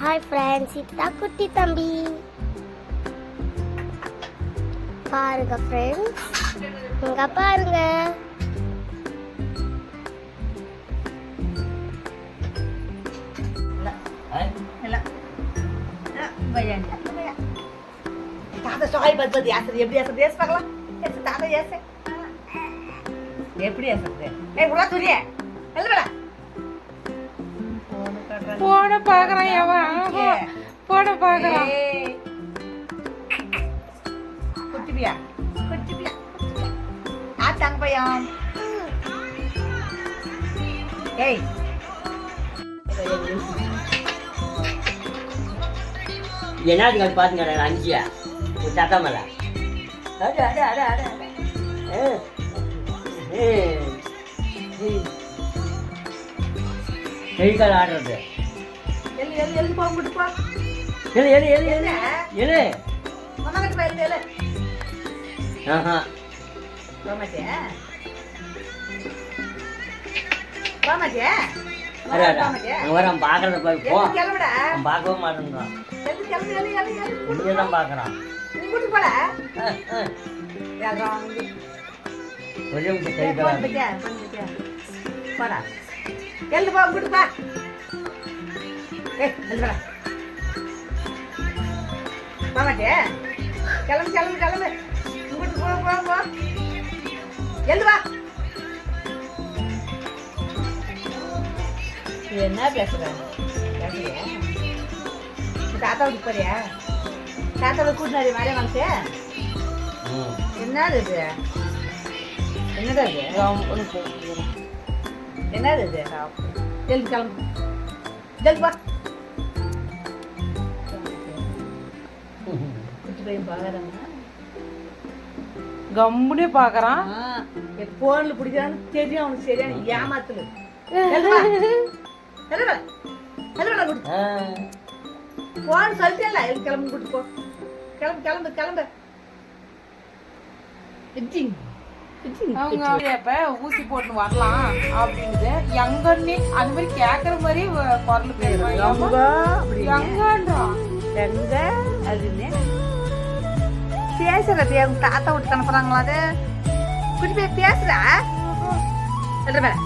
Hi friends இதுதான் குட்டி தம்பி. பாருங்க ஃப்ரெண்ட்ஸ் இங்க பாருங்க. தாத்தா சாய் பத்தி யாசது எப்படி யாசது ஏசு பார்க்கலாம். தாத்தா ஏசு எப்படி ஏசுறது ஏய் உள்ள துரிய. எழுதுடா போன பாக்குறான் எவன்? போன பாக்குறான். குட்டிபியா குட்டிபியா ஆ தங்க பையன். ஏய். என்னதுக்கு அது பாத்துங்க அஞ்சியா? சத்தா மேல. அட அட அட. கை கால் ஆடுறது எல்லு எல்லு எல்லு போ குட்டு போ. எழு எழு எழு எழு எழு மாமா கிட்ட போய் எல்லு எல்லு ஆஹா போமாட்டியா போமாட்டியா அட அட. அங்க வர அவன் பாக்குறத போய் போ. எல்லு கிளம்புடா. அவன் பார்க்கவே மாட்டேங்கிறான் எல்லு கிளம்பு எல்லு எல்லு எல்லு இங்கே தான் பார்க்கறான் நீ ஒரே நிமிஷம் கை போடா. எல்லு போ கூட்டு போ. ஏய் எல்லு போடா. போமாட்டியா கிளம்பு கிளம்பு கிளம்பு. இங்கிட்டு போ போ போ. எல்லு வா என்ன பேசுற? பேசுறியா? நீ தாத்தா வீட்டுக்கு போறியா? தாத்தாவை கூட்டினாரு மழைய வாங்க. என்னது இது? என்னடா இது என்னது இது ஜல்தி கிளம்பு. ஜல்தி வா. குட்டி பையன் பார்க்கறாங்க கம்முனே பாக்குறான். போன்ல பிடிக்கிறான்னு தெரியும் அவனுக்கு சரியான ஏமாத்துல. போன் சொல்லிட்டேன்ல கிளம்பு கூட்டு போ. கிளம்பு கிளம்பு கிளம்பு. அவங்க இப்ப ஊசி போட்டு வரலாம் அப்படிங்குது எங்கன்னு அந்த மாதிரி கேக்குற மாதிரி குரல் அப்படின்னு எங்கன்றான் எங்க அப்படின்னு பேசுறது எங்க தாத்தா விட்டு அனுப்புறாங்களா அது? குட்டி போய் பேசுறா? பண்றான்